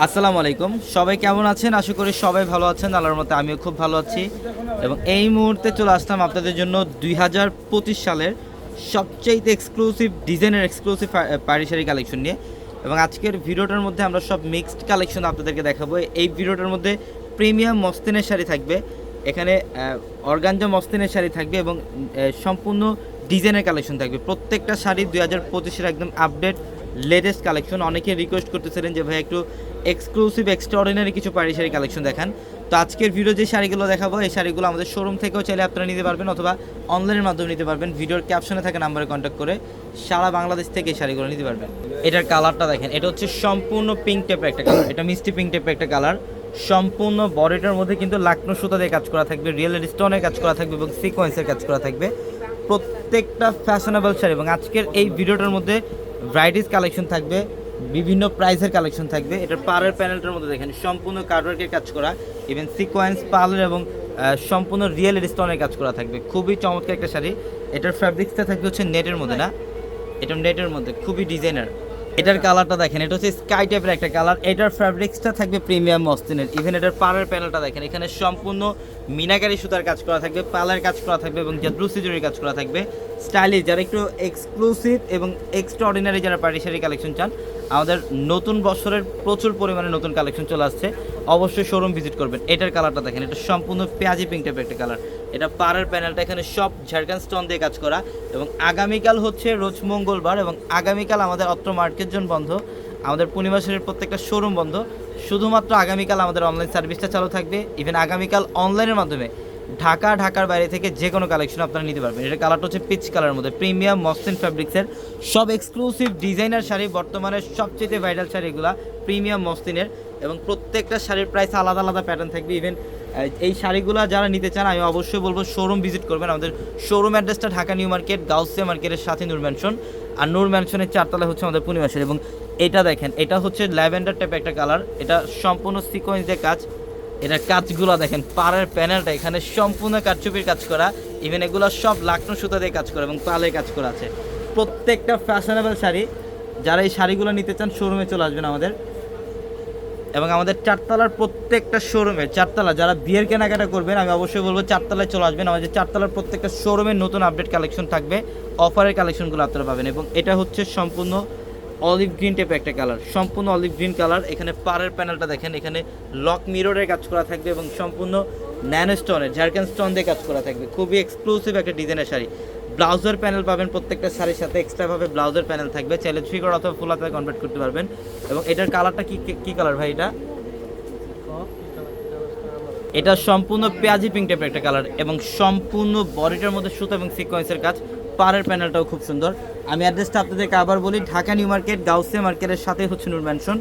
আসসালামু আলাইকুম। সবাই কেমন আছেন? আশা করি সবাই ভালো আছেন। আল্লাহর মতো আমিও খুব ভালো আছি। এবং এই মুহূর্তে চলে আসলাম আপনাদের জন্য দুই হাজার পঁচিশ সালের সবচেয়ে এক্সক্লুসিভ ডিজাইনের এক্সক্লুসিভ পাড়ি শাড়ি কালেকশন নিয়ে। এবং আজকের ভিডিওটার মধ্যে আমরা সব মিক্সড কালেকশন আপনাদেরকে দেখাবো। এই ভিডিওটার মধ্যে প্রিমিয়াম মস্তিনের শাড়ি থাকবে। এখানে অর্গানজা মস্তিনের শাড়ি থাকবে এবং সম্পূর্ণ ডিজাইনের কালেকশন থাকবে। প্রত্যেকটা শাড়ি দুই হাজার একদম আপডেট লেটেস্ট কালেকশন অনেকে রিকোয়েস্ট করতেছিলেন যে, ভাই, একটু এক্সক্লুসিভ এক্সট্রাঅর্ডিনারি কিছু পাড়ি শাড়ি কালেকশন দেখান। তো আজকের ভিডিও যে শাড়িগুলো দেখাবো, এই শাড়িগুলো আমাদের শোরুম থেকেও চাইলে আপনারা নিতে পারবেন অথবা অনলাইনের মাধ্যমে নিতে পারবেন। ভিডিওর ক্যাপশনে থাকা নাম্বারে কন্ট্যাক্ট করে সারা বাংলাদেশ থেকে এই শাড়িগুলো নিতে পারবেন। এটার কালারটা দেখেন, এটা হচ্ছে সম্পূর্ণ পিঙ্ক টাইপের একটা কালার এটা মিষ্টি পিঙ্ক টাইপের একটা কালার সম্পূর্ণ বডিটার মধ্যে কিন্তু লাকনো সুতা দিয়ে কাজ করা থাকবে রিয়েল স্টোনের কাজ করা থাকবে এবং সিকোয়েন্সের কাজ করা থাকবে। প্রত্যেকটা ফ্যাশনেবল শাড়ি এবং আজকের এই ভিডিওটার মধ্যে ভ্যারাইটিস কালেকশন থাকবে, বিভিন্ন প্রাইসের কালেকশন থাকবে। এটার পারের প্যানেলটার মধ্যে দেখেন, সম্পূর্ণ কার্ডওয়ার্কের কাজ করা ইভেন সিকোয়েন্স পার্লার এবং সম্পূর্ণ রিয়েল স্টোনের কাজ করা থাকবে। খুবই চমৎকার একটা শাড়ি। এটার ফ্যাব্রিক্সটা থাকবে হচ্ছে নেটের মধ্যে, না? এটা নেটের মধ্যে, খুবই ডিজাইনার এটার কালারটা দেখেন, এটা হচ্ছে স্কাই টাইপের একটা কালার। এটার ফ্যাব্রিক্সটা থাকবে প্রিমিয়াম মস্তিনের ইভেন এটার পাড়ের প্যানেলটা দেখেন, এখানে সম্পূর্ণ মিনাকারি সুতার কাজ করা থাকবে, পালার কাজ করা থাকবে এবং জাদ্রু সিজুরির কাজ করা থাকবে। স্টাইলিশ যারা একটু এক্সক্লুসিভ এবং এক্সট্রাঅর্ডিনারি যারা পার্টি শাড়ি কালেকশন চান, আমাদের নতুন বছরের প্রচুর পরিমাণে নতুন কালেকশন চলে আসছে। অবশ্যই শোরুম ভিজিট করবেন। এটার কালারটা দেখেন, এটা সম্পূর্ণ পেঁয়াজি পিঙ্ক টাইপের একটা কালার এটা পাড়ের প্যানেলটা, এখানে সব ঝাড়খান স্টোন দিয়ে কাজ করা। এবং আগামীকাল হচ্ছে রোজ মঙ্গলবার এবং আগামীকাল আমাদের অত্র মার্কেট জোন বন্ধ, আমাদের পূর্ণিমাসের প্রত্যেকটা শোরুম বন্ধ। শুধুমাত্র আগামীকাল আমাদের অনলাইন সার্ভিসটা চালু থাকবে ইভেন আগামীকাল অনলাইনের মাধ্যমে ঢাকা, ঢাকার বাইরে থেকে যে কোনো কালেকশন আপনারা নিতে পারবেন। এটা কালারটা হচ্ছে পিচ কালারের মধ্যে প্রিমিয়াম মসলিন ফ্যাব্রিক্সের সব এক্সক্লুসিভ ডিজাইনার শাড়ি, বর্তমানে সবচেয়ে ভাইরাল শাড়িগুলা প্রিমিয়াম মসলিনের এবং প্রত্যেকটা শাড়ির প্রাইস আলাদা আলাদা প্যাটার্ন থাকবে ইভেন এই শাড়িগুলো যারা নিতে চান, আমি অবশ্যই বলব শোরুম ভিজিট করবেন। আমাদের শোরুম অ্যাড্রেসটা ঢাকা নিউ মার্কেট, গাউসিয়া মার্কেটের সাথে নূর ম্যানশন আর নূর ম্যানশনের চারতলা হচ্ছে আমাদের পূর্ণিমাসের এবং এটা দেখেন, এটা হচ্ছে ল্যাভেন্ডার টাইপ একটা কালার এটা সম্পূর্ণ সিকোয়েন্স দিয়ে কাজ। এটার কাজগুলো দেখেন, পাড়ের প্যানেলটা এখানে সম্পূর্ণ কারচুপির কাজ করা। ইভেন এগুলো সব লাকনো সুতা দিয়ে কাজ করা এবং পালে কাজ করা আছে। প্রত্যেকটা ফ্যাশনেবল শাড়ি, যারা এই শাড়িগুলো নিতে চান শোরুমে চলে আসবেন আমাদের। এবং আমাদের চারতলার প্রত্যেকটা শোরুমে চারতলা, যারা বিয়ের কেনাকাটা করবেন, আমি অবশ্যই বলব চারতলায় চলে আসবেন। আমাদের চারতলার প্রত্যেকটা শোরুমের নতুন আপডেট কালেকশন থাকবে অফারের কালেকশনগুলো আপনারা পাবেন। এবং এটা হচ্ছে সম্পূর্ণ অলিভ গ্রিন টাইপের একটা কালার। সম্পূর্ণ অলিভ গ্রিন কালার। এখানে পাড়ের প্যানেলটা দেখেন, এখানে লক মিররের কাজ করা থাকবে এবং সম্পূর্ণ ন্যানো স্টোনের ঝাড়খান স্টোন দিয়ে কাজ করা থাকবে। খুবই এক্সক্লুসিভ একটা ডিজাইনের শাড়ি। ব্লাউজার প্যানেল পাবেন প্রত্যেকটা শাড়ির সাথে এক্সট্রাভাবে ব্লাউজার প্যানেল থাকবে। চাইলে থ্রি করা অথবা ফুল হাতে কনভার্ট করতে পারবেন। এবং এটার কালারটা কি কি কালার ভাই এটা? এটা সম্পূর্ণ পেঁয়াজি পিঙ্ক টাইপের একটা কালার এবং সম্পূর্ণ বডিটার মধ্যে সুতো এবং সিকোয়েন্সের কাজ। পাড়ের প্যানেলটাও খুব সুন্দর। আমি অ্যাড্রেসটা আপনাদেরকে আবার বলি, ঢাকা নিউ মার্কেট গাউসিয়া মার্কেটের সাথে হচ্ছে নূর ম্যানশন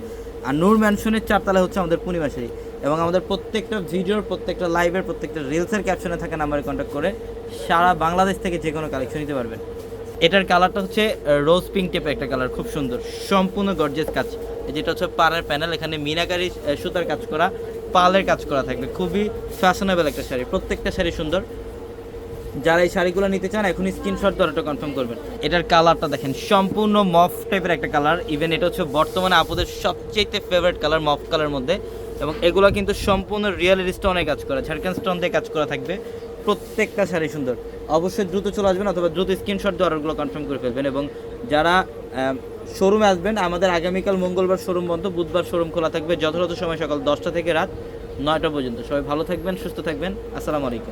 আর নূর ম্যানশনের চারতলা হচ্ছে আমাদের পূর্ণিমাশারি এবং আমাদের প্রত্যেকটা ভিডিওর, প্রত্যেকটা লাইভের প্রত্যেকটা রিলসের ক্যাপশনে থাকা নাম্বারে কন্ট্যাক্ট করে সারা বাংলাদেশ থেকে যে কোনো কালেকশন নিতে পারবেন। এটার কালারটা হচ্ছে রোজ পিঙ্ক টাইপের একটা কালার খুব সুন্দর। সম্পূর্ণ গর্জেস কাজ। যেটা হচ্ছে পাড়ের প্যানেল এখানে মিনাকারি সুতার কাজ করা, পালের কাজ করা থাকবে। খুবই ফ্যাশনেবল একটা শাড়ি, প্রত্যেকটা শাড়ি সুন্দর। যারা এই শাড়িগুলো নিতে চান এখনই স্ক্রিনশট দ্বারা কনফার্ম করবেন। এটার কালারটা দেখেন, সম্পূর্ণ মফ টাইপের একটা কালার ইভেন এটা হচ্ছে বর্তমানে আপুদের সবচেয়ে ফেভারিট কালার মফ কালার মধ্যে। এবং এগুলো কিন্তু সম্পূর্ণ রিয়েল স্টোনে কাজ করা ঝাড়খান স্টোন দিয়ে কাজ করা থাকবে। প্রত্যেকটা শাড়ি সুন্দর। অবশ্যই দ্রুত চলে আসবেন অথবা দ্রুত স্ক্রিনশট দিয়ে অর্ডারগুলো কনফার্ম করে ফেলবেন। এবং যারা শোরুমে আসবেন, আমাদের আগামীকাল মঙ্গলবার শোরুম বন্ধ, বুধবার শোরুম খোলা থাকবে। যথাযথ সময় সকাল দশটা থেকে রাত নয়টা পর্যন্ত। সবাই ভালো থাকবেন, সুস্থ থাকবেন। আসসালামু আলাইকুম।